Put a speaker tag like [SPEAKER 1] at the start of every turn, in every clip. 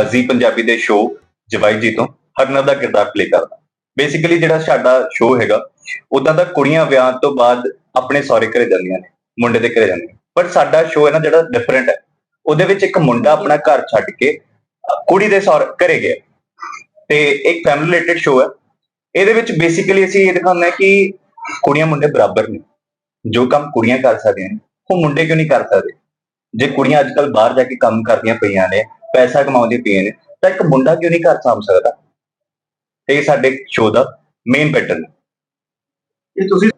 [SPEAKER 1] ਜ਼ੀ ਪੰਜਾਬੀ ਦੇ ਸ਼ੋਅ ਜਵਾਈ ਜੀ ਤੋਂ ਹਰਨਵ ਦਾ ਕਿਰਦਾਰ ਪਲੇ ਕਰਦਾ। ਬੇਸਿਕਲੀ ਜਿਹੜਾ ਸਾਡਾ ਸ਼ੋਅ ਹੈਗਾ ਉਦਾਂ ਦਾ ਕੁੜੀਆਂ ਵਿਆਹ ਤੋਂ ਬਾਅਦ ਆਪਣੇ ਸਹੁਰੇ ਘਰੇ ਜਾਂਦੀਆਂ ਨੇ, ਮੁੰਡੇ ਦੇ ਘਰੇ ਜਾਂਦੀਆਂ ਪਰ ਸਾਡਾ ਸ਼ੋਅ ਹੈ ਨਾ ਜਿਹੜਾ ਡਿਫਰੈਂਟ ਹੈ। ਉਹਦੇ ਵਿੱਚ ਇੱਕ ਮੁੰਡਾ ਆਪਣਾ ਘਰ ਛੱਡ ਕੇ ਕੁੜੀ ਦੇ ਸਹੁਰੇ ਘਰੇ ਗਿਆ। ਤੇ ਇੱਕ ਫੈਮਿਲੀ ਰਿਲੇਟਡ ਸ਼ੋਅ ਹੈ। ਇਹਦੇ ਵਿੱਚ ਬੇਸਿਕਲੀ ਅਸੀਂ ਇਹ ਦਿਖਾਉਂਦੇ ਹਾਂ ਕਿ ਕੁੜੀਆਂ ਮੁੰਡੇ ਬਰਾਬਰ ਨੇ। ਜੋ ਕੰਮ ਕੁੜੀਆਂ ਕਰ ਸਕਦੀਆਂ ਨੇ, ਉਹ ਮੁੰਡੇ ਕਿਉਂ ਨਹੀਂ ਕਰ ਸਕਦੇ? ਜੇ ਕੁੜੀਆਂ ਅੱਜਕੱਲ ਬਾਹਰ ਜਾ ਕੇ ਕੰਮ ਕਰਦੀਆਂ ਪਈਆਂ ਨੇ ਪੈਸਾ ਕਮਾਉਂਦੀਆਂ ਪਈਆਂ ਨੇ ਤਾਂ ਇੱਕ ਮੁੰਡਾ ਕਿਉਂ ਨਹੀਂ ਘਰ ਸਾਂਭ ਸਕਦਾ? ਇਹ ਸਾਡੇ ਸ਼ੋਅ ਦਾ ਮੇਨ ਪੈਟਰਨ
[SPEAKER 2] ਇਹ ਤੁਸੀਂ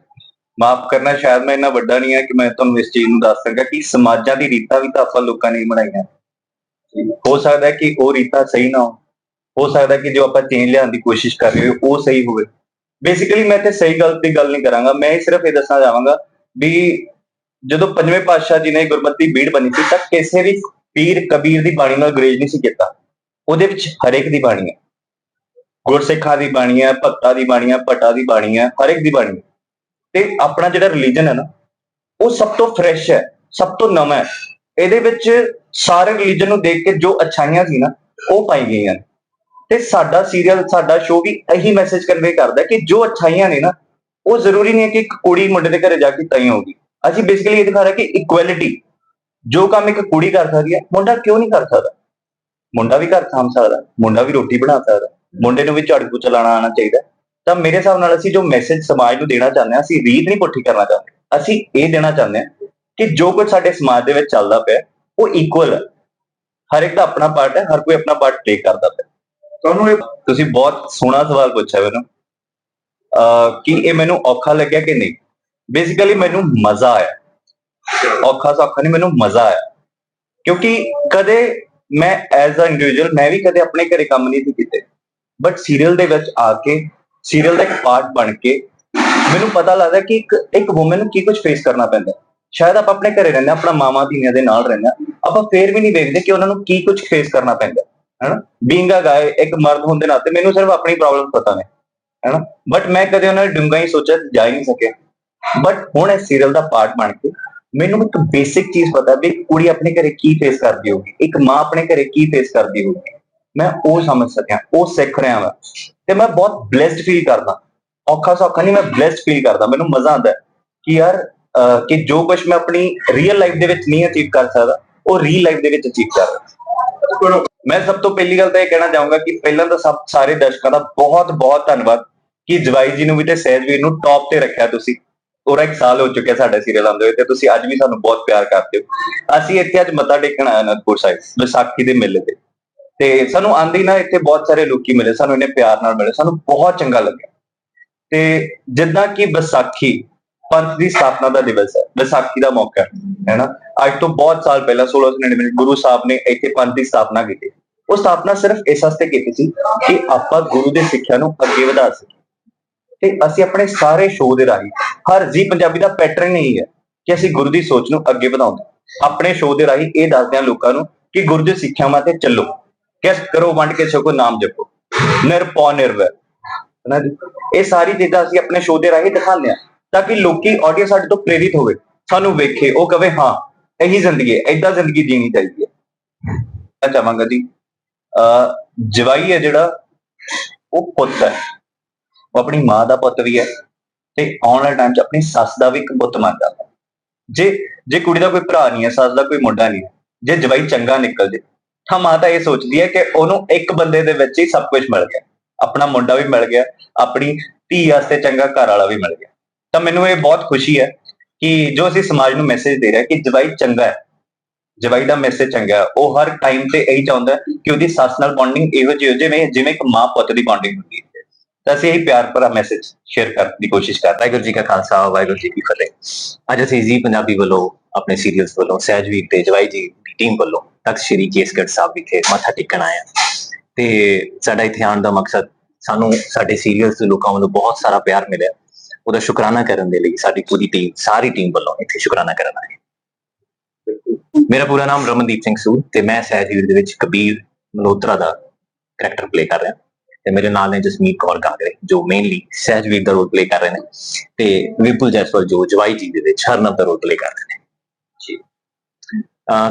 [SPEAKER 1] ਮਾਫ ਕਰਨਾ ਸ਼ਾਇਦ ਮੈਂ ਇੰਨਾ ਵੱਡਾ ਨਹੀਂ ਹੈ ਕਿ ਮੈਂ ਤੁਹਾਨੂੰ ਇਸ ਚੀਜ਼ ਨੂੰ ਦੱਸ ਸਕਾਂ ਕਿ ਸਮਾਜਾਂ ਦੀ ਰੀਤਾਂ ਵੀ ਤਾਂ ਆਪਾਂ ਲੋਕਾਂ ਨੇ ਬਣਾਈਆਂ। ਹੋ ਸਕਦਾ ਹੈ ਕਿ ਉਹ ਰੀਤਾਂ ਸਹੀ ਨਾ ਹੋ ਹੋ ਸਕਦਾ ਹੈ ਕਿ ਜੋ ਆਪਾਂ ਚੇਂਜ ਲਿਆਉਣ ਦੀ ਕੋਸ਼ਿਸ਼ ਕਰ ਰਹੇ ਹੋ ਉਹ ਸਹੀ ਹੋਵੇ। ਬੇਸਿਕਲੀ ਮੈਂ ਤੇ ਸਹੀ ਗਲਤ ਦੀ ਗੱਲ ਨਹੀਂ ਕਰਾਂਗਾ। ਮੈਂ ਸਿਰਫ ਇਹ ਦੱਸਣਾ ਚਾਹਾਂਗਾ ਵੀ ਜਦੋਂ ਪੰਜਵੇਂ ਪਾਤਸ਼ਾਹ ਜੀ ਨੇ ਗੁਰਮਤਿ ਬੀੜ ਬਣੀ ਸੀ ਤਾਂ ਕਿਸੇ ਵੀ ਪੀਰ ਕਬੀਰ ਦੀ ਬਾਣੀ ਨਾਲ ਗਰੇਜ ਨਹੀਂ ਸੀ ਕੀਤਾ। ਉਹਦੇ ਵਿੱਚ ਹਰੇਕ ਦੀ ਬਾਣੀ ਹੈ। ਗੁਰਸਿੱਖਾਂ ਦੀ ਬਾਣੀ ਹੈ, ਭਗਤਾਂ ਦੀ ਬਾਣੀ ਹੈ, ਭੱਟਾਂ ਦੀ ਬਾਣੀ ਹੈ, ਹਰੇਕ ਦੀ ਬਾਣੀ ਹੈ। ਤੇ ਆਪਣਾ ਜਿਹੜਾ ਰਿਲੀਜਨ ਹੈ ਨਾ, ਉਹ ਸਭ ਤੋਂ ਫਰੈਸ਼ ਹੈ, ਸਭ ਤੋਂ ਨਵਾਂ ਹੈ। ਇਹਦੇ ਵਿੱਚ ਸਾਰੇ ਰਿਲੀਜਨ ਨੂੰ ਦੇਖ ਕੇ ਜੋ ਅਛਾਈਆਂ ਸੀ ਨਾ, ਉਹ ਪਾਈ ਗਈਆਂ ਨੇ। ਤੇ ਸਾਡਾ ਸੀਰੀਅਲ ਸਾਡਾ ਸ਼ੋਅ ਵੀ ਇਹੀ ਮੈਸੇਜ ਕਨਵੇ ਕਰਦਾ ਕਿ ਜੋ ਅਛਾਈਆਂ ਨੇ ਨਾ, ਉਹ ਜ਼ਰੂਰੀ ਨਹੀਂ ਹੈ ਕਿ ਇੱਕ ਕੁੜੀ ਮੁੰਡੇ ਦੇ ਘਰੇ ਜਾ ਕੇ ਤਈ ਹੋਗੀ ਅਸੀਂ ਬੇਸਿਕਲੀ ਇਹ ਦਿਖਾ ਰਹੇ ਕਿ ਇਕੁਐਲਿਟੀ ਜੋ ਕੰਮ ਇੱਕ ਕੁੜੀ ਕਰ ਸਕਦੀ ਹੈ, ਮੁੰਡਾ ਕਿਉਂ ਨਹੀਂ ਕਰ ਸਕਦਾ? ਮੁੰਡਾ ਵੀ ਘਰ ਸਾਂਭ ਸਕਦਾ, ਮੁੰਡਾ ਵੀ ਰੋਟੀ ਬਣਾ ਸਕਦਾ, ਮੁੰਡੇ ਨੂੰ ਵੀ ਝਾੜੂ ਪੋਚਾ ਲਾਣਾ ਆਉਣਾ ਚਾਹੀਦਾ ਤਾਂ ਮੇਰੇ ਹਿਸਾਬ ਨਾਲ ਅਸੀਂ ਜੋ ਮੈਸੇਜ ਸਮਾਜ ਨੂੰ ਦੇਣਾ ਚਾਹੁੰਦੇ ਹਾਂ, ਅਸੀਂ ਰੀਤ ਨਹੀਂ ਪੁੱਠੀ ਕਰਨਾ ਚਾਹੁੰਦੇ। ਅਸੀਂ ਇਹ ਦੇਣਾ ਚਾਹੁੰਦੇ ਹਾਂ ਕਿ ਜੋ ਕੁਝ ਸਾਡੇ ਸਮਾਜ ਦੇ ਵਿੱਚ ਚੱਲਦਾ ਪਿਆ, ਉਹ ਇਕੁਅਲ ਹੈ। ਹਰ ਇੱਕ ਦਾ ਆਪਣਾ ਪਾਰਟ ਹੈ, ਹਰ ਕੋਈ ਆਪਣਾ ਪਾਰਟ ਪਲੇ ਕਰਦਾ ਪਿਆ।
[SPEAKER 2] ਤੁਹਾਨੂੰ ਇਹ
[SPEAKER 1] ਤੁਸੀਂ ਬਹੁਤ ਸੋਹਣਾ ਸਵਾਲ ਪੁੱਛਿਆ ਮੈਨੂੰ। ਅਹ ਕਿ ਇਹ ਮੈਨੂੰ ਔਖਾ ਲੱਗਿਆ ਕਿ ਨਹੀਂ? ਬੇਸਿਕਲੀ ਮੈਨੂੰ ਮਜ਼ਾ ਆਇਆ। ਔਖਾ ਸੌਖਾ ਨਹੀਂ ਮੈਨੂੰ ਮਜ਼ਾ ਆਇਆ। ਕਿਉਂਕਿ ਕਦੇ ਮੈਂ ਐਜ਼ ਅ ਇੰਡੀਵਿਜੂਅਲ ਮੈਂ ਵੀ ਕਦੇ ਆਪਣੇ ਘਰੇ ਕੰਮ ਨਹੀਂ ਸੀ ਕੀਤੇ। ਬਟ ਸੀਰੀਅਲ ਦੇ ਵਿੱਚ ਆ ਕੇ ਸੀਰੀਅਲ ਦਾ ਇੱਕ ਪਾਰਟ ਬਣ ਕੇ ਮੈਨੂੰ ਪਤਾ ਲੱਗਦਾ ਕਿ ਇੱਕ ਇੱਕ ਔਮਨ ਨੂੰ ਕੀ ਕੁਝ ਫੇਸ ਕਰਨਾ ਪੈਂਦਾ ਸ਼ਾਇਦ ਆਪਾਂ ਆਪਣੇ ਘਰੇ ਰਹਿੰਦੇ ਹਾਂ, ਆਪਣਾ ਮਾਮਾ ਧੀਆਂ ਦੇ ਨਾਲ ਰਹਿੰਦੇ ਹਾਂ, ਆਪਾਂ ਫੇਰ ਵੀ ਨਹੀਂ ਦੇਖਦੇ ਕਿ ਉਹਨਾਂ ਨੂੰ ਕੀ ਕੁਝ ਫੇਸ ਕਰਨਾ ਪੈਂਦਾ ਹੈ ਹੈਨਾ? ਬੀਇੰਗ ਅ ਗਾਇ ਇੱਕ ਮਰਦ ਹੋਣ ਦੇ ਨਾਤੇ ਮੈਨੂੰ ਸਿਰਫ ਆਪਣੀ ਪ੍ਰੋਬਲਮ ਪਤਾ ਨੇ ਹੈਨਾ? ਬਟ ਮੈਂ ਕਦੇ ਉਹਨਾਂ ਨੇ ਡੂੰਘਾ ਹੀ ਸੋਚਿਆ ਜਾ ਹੀ ਨਹੀਂ ਸਕਿਆ। ਬਟ ਹੁਣ ਇਹ ਸੀਰੀਅਲ ਦਾ ਪਾਰਟ ਬਣ ਕੇ ਮੈਨੂੰ ਇੱਕ ਬੇਸਿਕ ਚੀਜ਼ ਪਤਾ ਵੀ ਕੁੜੀ ਆਪਣੇ ਘਰੇ ਕੀ ਫੇਸ ਕਰਦੀ ਹੋਊਗੀ, ਇੱਕ ਮਾਂ ਆਪਣੇ ਘਰੇ ਕੀ ਫੇਸ ਕਰਦੀ ਹੋਊਗੀ। ਮੈਂ ਉਹ ਸਮਝ ਸਕਿਆ, ਉਹ ਸਿੱਖ ਰਿਹਾ ਹਾਂ ਤੇ ਮੈਂ ਬਹੁਤ ਬlesed ਫੀਲ ਕਰਦਾ। ਔਖਾ ਸੌਖਾ ਨਹੀਂ, ਮੈਂ ਬlesed ਫੀਲ ਕਰਦਾ। ਮੈਨੂੰ ਮਜ਼ਾ ਆਉਂਦਾ ਕਿ ਯਾਰ ਕਿ ਜੋ ਕੁਝ ਮੈਂ ਆਪਣੀ ਰੀਅਲ ਲਾਈਫ ਦੇ ਵਿੱਚ ਨਹੀਂ ਅਚੀਵ ਕਰ ਸਕਦਾ, ਉਹ ਰੀਅਲ ਲਾਈਫ ਦੇ ਵਿੱਚ ਅਚੀਵ ਕਰ ਰਿਹਾ ਮੈਂ ਸਭ ਤੋਂ ਪਹਿਲੀ ਗੱਲ ਤਾਂ ਇਹ ਕਹਿਣਾ ਚਾਹੂੰਗਾ ਕਿ ਪਹਿਲਾਂ ਤਾਂ ਸਭ, ਸਾਰੇ ਦਰਸ਼ਕਾਂ ਦਾ ਬਹੁਤ ਬਹੁਤ ਧੰਨਵਾਦ ਕਿ ਜਵਾਈ ਜੀ ਨੂੰ ਵੀ ਤੇ ਸਹਿਜਵੀਰ ਨੂੰ ਟੌਪ ਤੇ ਰੱਖਿਆ ਤੁਸੀਂ। ਪੂਰਾ ਇੱਕ ਸਾਲ ਹੋ ਚੁੱਕਿਆ ਸਾਡਾ ਸੀਰੀਅਲ ਆਉਂਦੇ ਹੋਏ ਤੇ ਤੁਸੀਂ ਅੱਜ ਵੀ ਸਾਨੂੰ ਬਹੁਤ ਪਿਆਰ ਕਰਦੇ ਹੋ। ਅਸੀਂ ਇੱਥੇ ਅੱਜ ਮੱਥਾ ਟੇਕਣ ਆਏ ਅਨੰਦਪੁਰ ਸਾਹਿਬ, ਵਿਸਾਖੀ ਦੇ ਮੇਲੇ ਤੇ। ਤੇ ਸਾਨੂੰ ਆਂਦੇ ਨਾ ਇੱਥੇ ਬਹੁਤ ਸਾਰੇ ਲੋਕੀ ਮਿਲੇ, ਸਾਨੂੰ ਇਹਨੇ ਪਿਆਰ ਨਾਲ ਮਿਲੇ, ਸਾਨੂੰ ਬਹੁਤ ਚੰਗਾ ਲੱਗਿਆ। ਤੇ ਜਿੱਦਾਂ ਕਿ ਵਿਸਾਖੀ, ਪੰਥ ਦੀ ਸਥਾਪਨਾ ਦਾ ਦਿਵਸ ਹੈ, ਵਿਸਾਖੀ ਦਾ ਮੌਕਾ ਹੈ ਹੈਨਾ? ਅੱਜ ਤੋਂ ਬਹੁਤ ਸਾਲ ਪਹਿਲਾਂ 1699 ਵਿੱਚ ਗੁਰੂ ਸਾਹਿਬ ਨੇ ਇੱਥੇ ਪੰਥ ਦੀ ਸਥਾਪਨਾ ਕੀਤੀ। ਉਹ ਸਥਾਪਨਾ ਸਿਰਫ ਇਸ ਵਾਸਤੇ ਕੀਤੀ ਸੀ ਕਿ ਆਪਾਂ ਗੁਰੂ ਦੀ ਸਿੱਖਿਆ ਨੂੰ ਅੱਗੇ ਵਧਾ ਸਕੀਏ। ਤੇ ਅਸੀਂ ਆਪਣੇ ਸਾਰੇ ਸ਼ੋਅ ਦੇ ਰਾਹੀਂ ਹਰ ਜੀ ਪੰਜਾਬੀ ਦਾ ਪੈਟਰਨ ਹੀ ਹੈ ਕਿ ਅਸੀਂ ਗੁਰੂ ਦੀ ਸੋਚ ਨੂੰ ਅੱਗੇ ਵਧਾਉਂਦੇ ਆਪਣੇ ਸ਼ੋਅ ਦੇ ਰਾਹੀਂ ਇਹ ਦੱਸਦੇ ਹਾਂ ਲੋਕਾਂ ਨੂੰ ਕਿ ਗੁਰੂ ਦੀ ਸਿੱਖਿਆਵਾਂ ਤੇ ਚੱਲੋ। ਕਿਸ ਕਰੋ ਵੰਡ ਕੇ ਛਕੋ ਨਾਮ ਜਪੋ। ਨਿਰਪਉ ਨਿਰਵੈਰ ਹਨਾ ਇਹ ਸਾਰੀ ਚੀਜ਼ਾਂ ਅਸੀਂ ਆਪਣੇ ਸ਼ੋਅ ਦੇ ਰਾਹੀਂ ਦਿਖਾਉਂਦੇ ਹਾਂ ਤਾਂ ਕਿ ਲੋਕੀ ਆਡੀਅנס ਸਾਡੇ ਤੋਂ ਪ੍ਰੇਰਿਤ ਹੋਵੇ। ਸਾਨੂੰ ਵੇਖੇ, ਉਹ ਕਵੇ, ਹਾਂ, ਇਹੀ ਜ਼ਿੰਦਗੀ ਹੈ, ਏਦਾਂ ਜ਼ਿੰਦਗੀ ਜੀਣੀ ਚਾਹੀਦੀ ਹੈ। ਮੈਂ ਚਾਹਾਂਗਾ ਜੀ, ਅਹ ਜਵਾਈ ਹੈ ਜਿਹੜਾ, ਉਹ ਪੁੱਤ ਹੈ। ਉਹ ਆਪਣੀ ਮਾਂ ਦਾ ਪੁੱਤ ਵੀ ਹੈ ਤੇ ਆਉਣ ਵਾਲੇ ਟਾਈਮ 'ਚ ਆਪਣੀ ਸੱਸ ਦਾ ਵੀ ਇੱਕ ਪੁੱਤ ਮੰਨ ਜਾਂਦਾ ਜੇ ਜੇ ਕੁੜੀ ਦਾ ਕੋਈ ਭਰਾ ਨਹੀਂ ਹੈ, ਸੱਸ ਦਾ ਕੋਈ ਮੁੰਡਾ ਨਹੀਂ ਹੈ, ਜੇ ਜਵਾਈ ਚੰਗਾ ਨਿਕਲ ਜੇ, ਤਾਂ ਮਾਂ ਤਾਂ ਇਹ ਸੋਚਦੀ ਹੈ ਕਿ ਉਹਨੂੰ ਇੱਕ ਬੰਦੇ ਦੇ ਵਿੱਚ ਹੀ ਸਭ ਕੁਝ ਮਿਲ ਗਿਆ। ਆਪਣਾ ਮੁੰਡਾ ਵੀ ਮਿਲ ਗਿਆ, ਆਪਣੀ ਧੀ ਵਾਸਤੇ ਚੰਗਾ ਘਰ ਵਾਲਾ ਵੀ ਮਿਲ ਗਿਆ। ਤਾਂ ਮੈਨੂੰ ਇਹ ਬਹੁਤ ਖੁਸ਼ੀ ਹੈ ਕਿ ਜੋ ਅਸੀਂ ਸਮਾਜ ਨੂੰ ਮੈਸੇਜ ਦੇ ਰਹੇ ਕਿ ਜਵਾਈ ਚੰਗਾ ਹੈ, ਜਵਾਈ ਦਾ ਮੈਸੇਜ ਚੰਗਾ ਹੈ, ਉਹ ਹਰ ਟਾਈਮ ਤੇ ਇਹੀ ਚਾਹੁੰਦਾ ਕਿ ਉਹਦੀ ਸੱਸ ਨਾਲ ਬੌਂਡਿੰਗ ਇਹੋ ਜਿਹੀ ਹੋ ਜਿਵੇਂ ਜਿਵੇਂ ਇੱਕ ਮਾਂ ਪੁੱਤ ਦੀ ਬੌਂਡਿੰਗ ਹੁੰਦੀ ਹੈ। ਤਾਂ ਅਸੀਂ ਇਹ ਪਿਆਰ ਭਰਾ ਮੈਸੇਜ ਸ਼ੇਅਰ ਕਰਨ ਦੀ ਕੋਸ਼ਿਸ਼ ਕਰ
[SPEAKER 3] ਵਾਹਿਗੁਰੂ ਜੀ ਕਾ ਖਾਲਸਾ, ਵਾਹਿਗੁਰੂ ਜੀ ਕੀ ਫਤਿਹ। ਅੱਜ ਅਸੀਂ ਜੀ ਪੰਜਾਬੀ ਵੱਲੋਂ ਆਪਣੇ ਸੀਰੀਅਲਸ ਵੱਲੋਂ ਸਹਿਜਵੀਰ ਤੇ ਜਵਾਈ ਜੀ ਦੀ ਟੀਮ ਵੱਲੋਂ ਤਖਤ ਸ਼੍ਰੀ ਕੇਸਗੜ੍ਹ ਸਾਹਿਬ ਵਿਖੇ ਮੱਥਾ ਟੇਕਣ ਆਏ ਹਾਂ। ਤੇ ਸਾਡਾ ਇੱਥੇ ਆਉਣ ਦਾ ਮਕਸਦ ਸਾਨੂੰ ਸਾਡੇ ਸੀਰੀਅਲਸ ਦੇ ਲੋਕਾਂ ਵੱਲੋਂ ਬਹੁਤ ਸਾਰਾ ਪਿਆਰ ਮਿਲਿਆ। ਉਹਦਾ ਸ਼ੁਕਰਾਨਾ ਕਰਨ ਦੇ ਲਈ ਸਾਡੀ ਪੂਰੀ ਟੀਮ ਸਾਰੀ ਟੀਮ ਵੱਲੋਂ ਇੱਥੇ ਸ਼ੁਕਰਾਨਾ ਕਰਨ ਆਏ ਮੇਰਾ ਪੂਰਾ ਨਾਮ ਰਮਨਦੀਪ ਸਿੰਘ ਸੂਦ ਤੇ ਮੈਂ ਸਹਿਜਵੀਰ ਦੇ ਵਿੱਚ ਕਬੀਰ ਮਲਹੋਤਰਾ ਦਾ ਕਰੈਕਟਰ ਪਲੇ ਕਰ ਰਿਹਾ। ਤੇ ਮੇਰੇ ਨਾਲ ਨੇ ਜਸਮੀਤ ਕੌਰ ਗਾਗਰੇ ਜੋ ਮੇਨਲੀ ਸਹਿਜਵੀਰ ਦਾ ਰੋਲ ਪਲੇ ਕਰ ਰਹੇ ਨੇ ਤੇ ਵਿਪੁਲ ਜੈਸਵਾਲ ਜੋ ਜਵਾਈ ਜੀ ਦੇ ਵਿੱਚ ਹਰਨਵ ਦਾ ਰੋਲ ਪਲੇ ਕਰ ਰਹੇ ਨੇ। ਜੀ।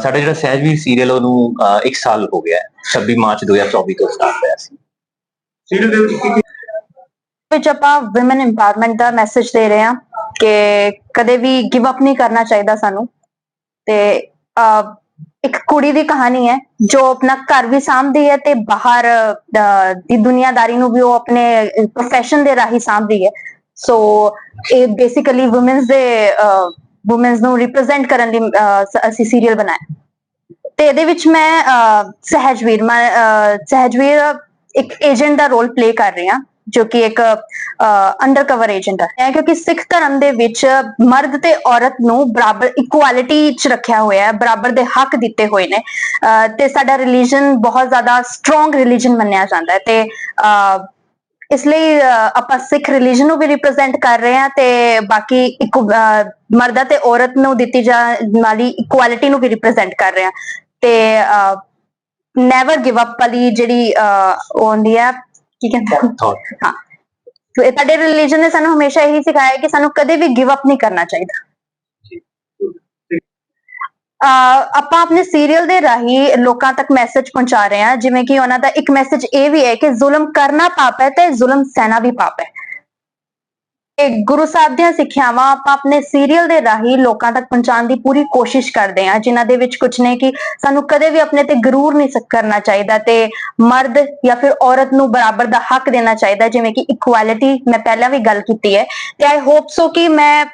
[SPEAKER 3] ਸਾਡਾ ਜਿਹੜਾ ਸਹਿਜਵੀਰ ਸੀਰੀਅਲ ਉਹਨੂੰ 1 ਸਾਲ ਹੋ ਗਿਆ ਹੈ। 26 ਮਾਰਚ 2024 ਤੋਂ ਸਟਾਰਟ ਹੋਇਆ ਸੀ।
[SPEAKER 2] ਸੀਰੀਅਲ ਦੇ ਵਿੱਚ ਕੀ ਕੀ
[SPEAKER 4] ਵਿੱਚ ਆਪਾਂ ਔਮਨ ਇੰਪਾਵਰਮੈਂਟ ਦਾ ਮੈਸੇਜ ਦੇ ਰਹੇ ਹਾਂ ਕਿ ਕਦੇ ਵੀ ਗਿਵ ਅਪ ਨਹੀਂ ਕਰਨਾ ਚਾਹੀਦਾ ਸਾਨੂੰ। ਤੇ ਇੱਕ ਕੁੜੀ ਦੀ ਕਹਾਣੀ ਹੈ, ਜੋ ਆਪਣਾ ਘਰ ਵੀ ਸਾਂਭਦੀ ਹੈ ਤੇ ਬਾਹਰ ਦੀ ਦੁਨੀਆਦਾਰੀ ਨੂੰ ਵੀ ਉਹ ਆਪਣੇ ਪ੍ਰੋਫੈਸ਼ਨ ਦੇ ਰਾਹੀਂ ਸਾਂਭਦੀ ਹੈ। ਸੋ ਇਹ ਬੇਸਿਕਲੀ ਔਮਨਸ ਦੇ ਔਮਨਸ ਨੂੰ ਰਿਪਰੈਜ਼ੈਂਟ ਕਰਨ ਲਈ ਅਸੀਂ ਸੀਰੀਅਲ ਬਣਾਇਆ। ਤੇ ਇਹਦੇ ਵਿੱਚ ਮੈਂ ਸਹਿਜਵੀਰ ਮੈਂ ਸਹਿਜਵੀਰ ਇੱਕ ਏਜੰਟ ਦਾ ਰੋਲ ਪਲੇ ਕਰ ਰਹੀ ਹਾਂ। ਜੋ ਕਿ ਇੱਕ ਅੰਡਰ ਕਵਰ ਏਜੰਟ ਹੈ ਕਿਉਂਕਿ ਸਿੱਖ ਧਰਮ ਦੇ ਵਿੱਚ ਮਰਦ ਤੇ ਔਰਤ ਨੂੰ ਬਰਾਬਰ ਇਕੁਐਲਿਟੀ ਚ ਰੱਖਿਆ ਹੋਇਆ ਹੈ ਬਰਾਬਰ ਦੇ ਹੱਕ ਦਿੱਤੇ ਹੋਏ ਨੇ। ਤੇ ਸਾਡਾ ਰਿਲੀਜੀਅਨ ਬਹੁਤ ਜ਼ਿਆਦਾ ਸਟਰੋਂਗ ਰਿਲੀਜੀਅਨ ਮੰਨਿਆ ਜਾਂਦਾ ਹੈ ਤੇ ਇਸ ਲਈ ਆਪਾਂ ਸਿੱਖ ਰਿਲੀਜਨ ਨੂੰ ਵੀ ਰਿਪਰੈਜ਼ੈਂਟ ਕਰ ਰਹੇ ਹਾਂ ਤੇ ਬਾਕੀ ਇੱਕ ਅਹ, ਮਰਦਾਂ ਤੇ ਔਰਤ ਨੂੰ ਦਿੱਤੀ ਜਾਣ ਵਾਲੀ ਇਕੁਐਲਿਟੀ ਨੂੰ ਵੀ ਰਿਪਰੈਜ਼ੈਂਟ ਕਰ ਰਹੇ ਹਾਂ। ਤੇ ਨੈਵਰ ਗਿਵ ਅਪ ਵਾਲੀ ਜਿਹੜੀ ਉਹ ਹੁੰਦੀ ਹੈ ਕੀ ਕਹਿੰਦੇ?
[SPEAKER 3] Thought.
[SPEAKER 4] ਤੇ ਸਾਡੇ ਰਿਲੀਜਨ ਨੇ ਸਾਨੂੰ ਹਮੇਸ਼ਾ ਇਹੀ ਸਿਖਾਇਆ ਕਿ ਸਾਨੂੰ ਕਦੇ ਵੀ ਗਿਵ ਅਪ ਨਹੀਂ ਕਰਨਾ ਚਾਹੀਦਾ ਆਪਾਂ ਆਪਣੇ ਸੀਰੀਅਲ ਦੇ ਰਾਹੀਂ ਲੋਕਾਂ ਤੱਕ ਮੈਸੇਜ ਪਹੁੰਚਾ ਰਹੇ ਹਾਂ ਜਿਵੇਂ ਕਿ ਉਹਨਾਂ ਦਾ ਇੱਕ ਮੈਸੇਜ ਇਹ ਵੀ ਹੈ ਕਿ ਜ਼ੁਲਮ ਕਰਨਾ ਪਾਪ ਹੈ ਤੇ ਜ਼ੁਲਮ ਸਹਿਣਾ ਵੀ ਪਾਪ ਹੈ ਗੁਰੂ ਸਾਹਿਬ ਦੀਆਂ ਸਿੱਖਿਆਵਾਂ ਆਪਾਂ ਆਪਣੇ ਸੀਰੀਅਲ ਦੇ ਰਾਹੀਂ ਲੋਕਾਂ ਤੱਕ ਪਹੁੰਚਾਉਣ ਦੀ ਪੂਰੀ ਕੋਸ਼ਿਸ਼ ਕਰਦੇ ਹਾਂ, ਜਿਨ੍ਹਾਂ ਦੇ ਵਿੱਚ ਕੁਝ ਨੇ ਕਿ ਸਾਨੂੰ ਕਦੇ ਵੀ ਆਪਣੇ ਤੇ ਗਰੂਰ ਨਹੀਂ ਕਰਨਾ ਚਾਹੀਦਾ ਤੇ ਮਰਦ ਜਾਂ ਫਿਰ ਔਰਤ ਨੂੰ ਬਰਾਬਰ ਦਾ ਹੱਕ ਦੇਣਾ ਚਾਹੀਦਾ, ਜਿਵੇਂ ਕਿ ਇਕੁਐਲਿਟੀ ਮੈਂ ਪਹਿਲਾਂ ਵੀ ਗੱਲ ਕੀਤੀ ਹੈ। ਤੇ ਆਈ ਹੋਪ ਸੋ ਕਿ ਮੈਂ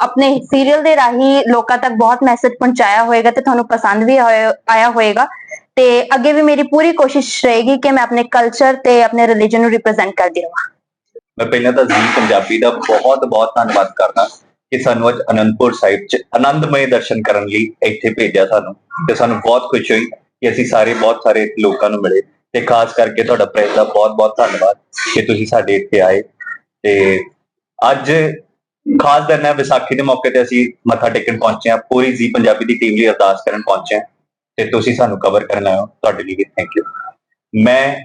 [SPEAKER 4] ਆਪਣੇ ਸੀਰੀਅਲ ਦੇ ਰਾਹੀਂ ਲੋਕਾਂ ਤੱਕ ਬਹੁਤ ਮੈਸੇਜ ਪਹੁੰਚਾਇਆ ਹੋਵੇਗਾ ਤੇ ਤੁਹਾਨੂੰ ਪਸੰਦ ਵੀ ਹੋਏ- ਆਇਆ ਹੋਵੇਗਾ ਤੇ ਅੱਗੇ ਵੀ ਮੇਰੀ ਪੂਰੀ ਕੋਸ਼ਿਸ਼ ਰਹੇਗੀ ਕਿ ਮੈਂ ਆਪਣੇ ਕਲਚਰ ਤੇ ਆਪਣੇ ਰਿਲੀਜਨ ਨੂੰ ਰਿਪਰੈਜ਼ੈਂਟ ਕਰਦੀ ਰਹਾਂ
[SPEAKER 1] ਮੈਂ ਪਹਿਲਾਂ ਤਾਂ ਜੀ ਪੰਜਾਬੀ ਦਾ ਬਹੁਤ ਬਹੁਤ ਧੰਨਵਾਦ ਕਰਦਾ ਕਿ ਸਾਨੂੰ ਅੱਜ ਅਨੰਦਪੁਰ ਸਾਹਿਬ 'ਚ ਆਨੰਦਮਈ ਦਰਸ਼ਨ ਕਰਨ ਲਈ ਇੱਥੇ ਭੇਜਿਆ ਸਾਨੂੰ ਤੇ ਸਾਨੂੰ ਬਹੁਤ ਖੁਸ਼ੀ ਹੋਈ ਕਿ ਅਸੀਂ ਸਾਰੇ ਬਹੁਤ ਸਾਰੇ ਲੋਕਾਂ ਨੂੰ ਮਿਲੇ ਤੇ ਖਾਸ ਕਰਕੇ ਤੁਹਾਡਾ ਪ੍ਰੈਸ ਦਾ ਬਹੁਤ ਬਹੁਤ ਧੰਨਵਾਦ ਕਿ ਤੁਸੀਂ ਸਾਡੇ ਇੱਥੇ ਆਏ ਤੇ ਅੱਜ ਖਾਸ ਦਿਨ ਹੈ ਵਿਸਾਖੀ ਦੇ ਮੌਕੇ ਤੇ ਅਸੀਂ ਮੱਥਾ ਟੇਕਣ ਪਹੁੰਚੇ ਹਾਂ, ਪੂਰੀ ਜੀ ਪੰਜਾਬੀ ਦੀ ਟੀਮ ਲਈ ਅਰਦਾਸ ਕਰਨ ਪਹੁੰਚੇ ਹਾਂ ਤੇ ਤੁਸੀਂ ਸਾਨੂੰ ਕਵਰ ਕਰਨ ਆਏ ਹੋ, ਤੁਹਾਡੇ ਲਈ ਵੀ ਥੈਂਕ ਯੂ ਮੈਂ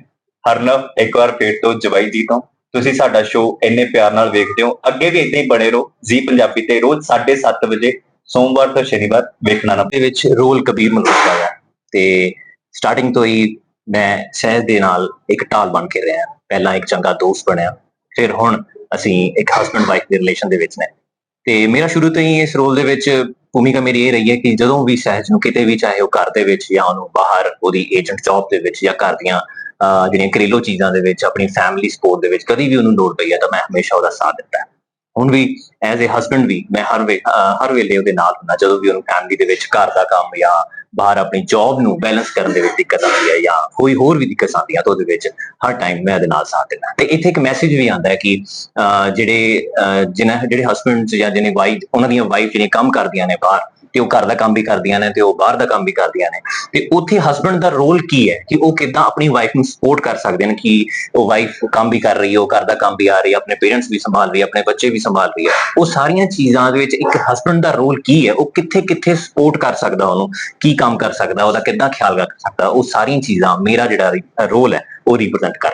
[SPEAKER 1] ਹਰਨਵ, ਇੱਕ ਵਾਰ ਫੇਰ ਤੋਂ ਜਵਾਈ ਜੀ ਤੋਂ ਤੁਸੀਂ ਸਾਡਾ ਸ਼ੋਅ ਇੰਨੇ ਪਿਆਰ ਨਾਲ ਵੇਖਦੇ ਹੋ। ਅੱਗੇ ਵੀ ਇਦਾਂ ਹੀ ਬਣੇ ਰਹੋ। ਜੀ ਪੰਜਾਬੀ ਤੇ ਰੋਜ਼ 7:30 ਵਜੇ ਸੋਮਵਾਰ ਤੋਂ ਸ਼ਨੀਵਾਰ ਵੇਖਣਾ ਨਾ।
[SPEAKER 3] ਦੇ ਵਿੱਚ ਰੋਲ ਕਬੀਰ ਮਲੂਕਾ ਦਾ ਤੇ ਸਟਾਰਟਿੰਗ ਤੋਂ ਹੀ ਮੈਂ ਸਹਿਜ ਦੇ ਨਾਲ ਇੱਕ ਢਾਲ ਬਣ ਕੇ ਰਿਹਾ। ਪਹਿਲਾਂ ਇੱਕ ਚੰਗਾ ਦੋਸਤ ਬਣਿਆ। ਫਿਰ ਹੁਣ ਅਸੀਂ ਇੱਕ ਹਸਬੰਡ ਵਾਈਫ ਦੇ ਰਿਲੇਸ਼ਨ ਦੇ ਵਿੱਚ ਨੇ। ਤੇ ਮੇਰਾ ਸ਼ੁਰੂ ਤੋਂ ਹੀ ਇਸ ਰੋਲ ਦੇ ਵਿੱਚ ਭੂਮਿਕਾ ਮੇਰੀ ਇਹ ਰਹੀ ਹੈ ਕਿ ਜਦੋਂ ਵੀ ਸਹਿਜ ਨੂੰ ਕਿਤੇ ਵੀ, ਚਾਹੇ ਉਹ ਘਰ ਦੇ ਵਿੱਚ ਜਾਂ ਉਹਨੂੰ ਬਾਹਰ, ਉਹਦੀ ਏਜੰਟ ਜੌਬ ਦੇ ਵਿੱਚ ਜਾਂ ਘਰ ਦੀਆਂ ਜਿਹੜੀਆਂ ਘਰੇਲੂ ਚੀਜ਼ਾਂ ਦੇ ਵਿੱਚ ਆਪਣੀ ਫੈਮਿਲੀ ਸਪੋਰਟ ਦੇ ਵਿੱਚ ਕਦੀ ਵੀ ਉਹਨੂੰ ਲੋੜ ਪਈ ਹੈ ਤਾਂ ਮੈਂ ਹਮੇਸ਼ਾ ਉਹਦਾ ਸਾਥ ਦਿੱਤਾ ਹੁਣ ਵੀ ਐਜ਼ ਅ ਹਸਬੰਡ ਵੀ ਮੈਂ ਹਰ ਵੇ ਹਰ ਵੇਲੇ ਉਹਦੇ ਨਾਲ ਹੁੰਦਾ ਜਦੋਂ ਵੀ ਉਹਨੂੰ ਫੈਮਿਲੀ ਦੇ ਵਿੱਚ ਘਰ ਦਾ ਕੰਮ ਜਾਂ ਬਾਹਰ ਆਪਣੀ ਜੌਬ ਨੂੰ ਬੈਲੈਂਸ ਕਰਨ ਦੇ ਵਿੱਚ ਦਿੱਕਤ ਆਉਂਦੀ ਹੈ ਜਾਂ ਕੋਈ ਹੋਰ ਵੀ ਦਿੱਕਤ ਆਉਂਦੀ ਹੈ ਤਾਂ ਉਹਦੇ ਵਿੱਚ ਹਰ ਟਾਈਮ ਮੈਂ ਉਹਦੇ ਨਾਲ ਸਾਥ ਦਿੰਦਾ। ਤੇ ਇੱਥੇ ਇੱਕ ਮੈਸੇਜ ਵੀ ਆਉਂਦਾ ਹੈ ਕਿ ਜਿਹੜੇ ਅਹ, ਜਿਨ੍ਹਾਂ ਜਿਹੜੇ ਹਸਬੰਡ ਜਾਂ ਜਿਹਨੇ ਵਾਈਫ ਉਹਨਾਂ ਦੀਆਂ ਵਾਈਫ ਜਿਹੜੀਆਂ ਕੰਮ ਕਰਦੀਆਂ ਨੇ ਬਾਹਰ ਤੇ ਉਹ ਘਰ ਦਾ ਕੰਮ ਵੀ ਕਰਦੀਆਂ ਨੇ ਤੇ ਉਹ ਬਾਹਰ ਦਾ ਕੰਮ ਵੀ ਕਰਦੀਆਂ ਨੇ। ਤੇ ਉੱਥੇ ਹਸਬੰਡ ਦਾ ਰੋਲ ਕੀ ਹੈ ਕਿ ਉਹ ਕਿੱਦਾਂ ਆਪਣੀ ਵਾਈਫ ਨੂੰ ਸਪੋਰਟ ਕਰ ਸਕਦੇ ਨੇ ਕਿ ਉਹ ਵਾਈਫ ਕੰਮ ਵੀ ਕਰ ਰਹੀ ਹੈ, ਉਹ ਘਰ ਦਾ ਕੰਮ ਵੀ ਆ ਰਹੀ ਹੈ, ਆਪਣੇ ਪੇਰੈਂਟਸ ਵੀ ਸੰਭਾਲ ਰਹੀ ਹੈ, ਆਪਣੇ ਬੱਚੇ ਵੀ ਸੰਭਾਲ ਰਹੀ ਹੈ। ਉਹ ਸਾਰੀਆਂ ਚੀਜ਼ਾਂ ਦੇ ਵਿੱਚ ਇੱਕ ਹਸਬੰਡ ਦਾ ਰੋਲ ਕੀ ਹੈ, ਉਹ ਕਿੱਥੇ ਕਿੱਥੇ ਸਪੋਰਟ ਕਰ ਸਕਦਾ ਉਹਨੂੰ, ਕੀ ਕੰਮ ਕਰ ਸਕਦਾ, ਉਹਦਾ ਕਿੱਦਾਂ ਖਿਆਲ ਰੱਖ ਸਕਦਾ, ਉਹ ਸਾਰੀਆਂ ਚੀਜ਼ਾਂ ਮੇਰਾ ਜਿਹੜਾ ਰੋਲ ਹੈ, ਉਹ ਰਿਪਰੈਜ਼ੈਂਟ ਕਰ